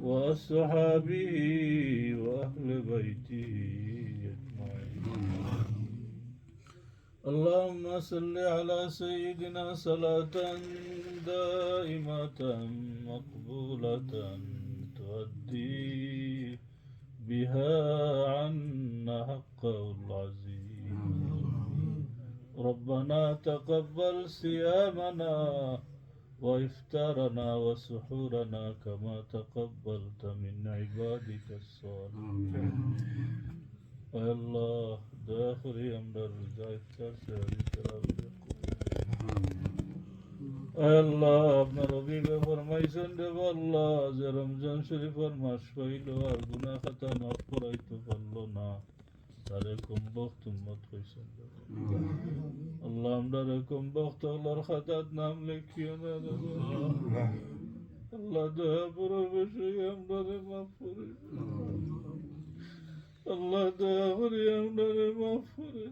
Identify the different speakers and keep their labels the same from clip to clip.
Speaker 1: وأصحابه وأهل بيته اللهم صل على سيدنا صلاة دائمة مقبولة تؤدي بها عنا حقه العظيم ربنا تقبل صيامنا وإفطارنا وسحورنا كما تقبلت من عبادك الصالحين يا الله داخل أمر الجايتر আল্লাহ আপনার অভিজ্ঞ ফরমাইছেন রে আল্লাহ যে রমজান শরীফের মাস পাইল আর গুনা খাতা মাফ করাইতে পারলো না তারে কম বক্ত উম্মত হইছেন আল্লাহ আমরা এরকম আল্লাহর খাতাত নাম লিখিও না আল্লাহ। দয়া করে বেশি আমরা মাফ করে আল্লাহ দয়া করে আমরা মাফ করে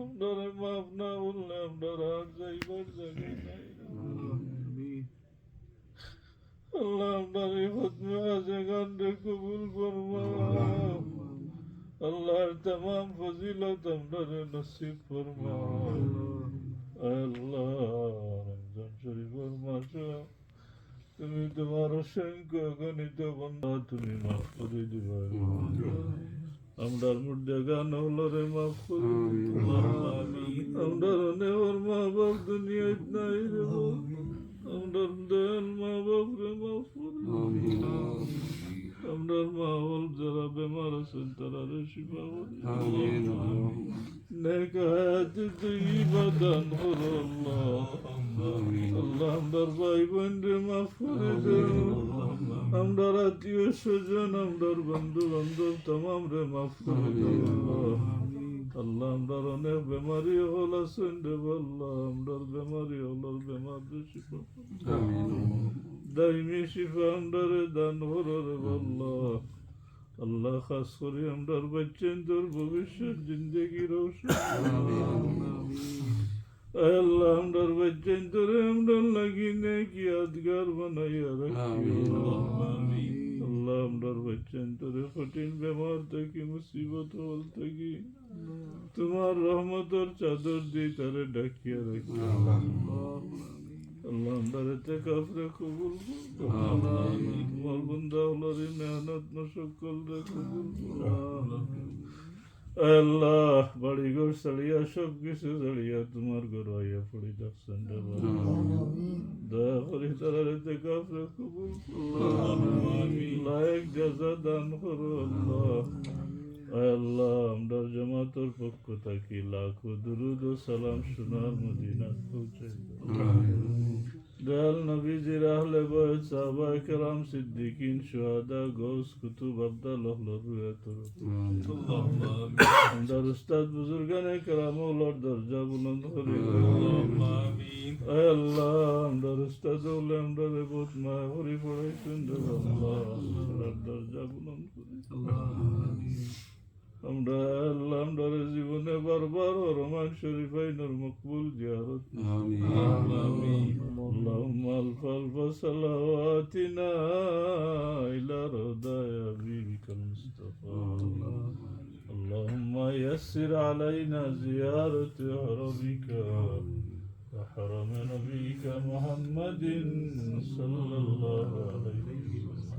Speaker 1: আমরা মাফ না বললে আমরা আর যাইবার জায়গায় নাই আল্লাহ আপনার এই ফতমে আছে আল্লাহর तमाम ফজিলত আপনার নসিব ফরমা আল্লাহ রমজান শরীফের মাসে তুমি তোমার অসংখ্য গণিত বন্ধ তুমি মাফ করে দিবা আমরার মধ্যে গান হলো রে মাফ করে আমরার নেওয়ার মা বাপ দুনিয়ায় নাই রে আমরার দেন মা বাপ রে মাফ করে hastalara şifa. Amin. Ne kadar duymadan ol Allah. Allah'ım darbayı bende mahfur edin. Amdar atıyor sözün amdar bandı bandı tamam re mahfur edin Allah. Allah'ım dar o ne bemari olasın de Allah'ım dar bemari olar bemarda şifa. Amin. Daimi şifa amdar eden horor Allah. আল্লাহ খাস করে আমরার বাচ্চেন তোর ভবিষ্যৎ জিন্দগি আল্লাহ আমরার বাচ্চেন তোরে আমরার লাগি নেকি আদগার বানাইয়া রাখিও আল্লাহ আমরার বাচ্চেন তোরে কঠিন বেমার থেকে মুসিবত হল থেকে। তোমার রহমতর চাদর দিয়ে তারে ডাকিয়া রাখিও আল্লাহ। কবুল করো তোমার বন্ধা হলরে মেহনত মশকল রে কবুল করো আল্লাহ বাড়ি ঘর সালিয়া সব কিছু সালিয়া তোমার ঘর আইয়া পড়ি দেখছেন। দয়া করি তারা রেতে কাফরে কবুল লায়ক জাজা দান করো আল্লাহ। আল্লাহ আমরা জামাতর পক্ষ থাকি লাখো দুরুদ ও সালাম সোনার মদিনা পৌঁছাই দয়াল নবীজির আহলে বয়স সাহাবা কেরাম, সিদ্দিকিন সোহাদা গৌস কুতুব, আব্দাল হলর রুয়াতর আমদার উস্তাদ বুজুর্গানে কেরামউলার দরজা বুলন্দ করে। আল্লাহ, আমদার উস্তাদ হলে আমরা রে বহুত মায়া করি পড়াইছেন। আল্লাহ দরজা বুলন্দ করে। আমরা আল্লাহ আমরা জীবনে বারবার রহমান শরীফ আইনুর মকবুল জিয়ারত اللهم الف الف صلواتنا الى رضاي حبيبك المصطفى اللهم يسر علينا زيارة حرمك وحرم نبيك محمد صلى الله عليه وسلم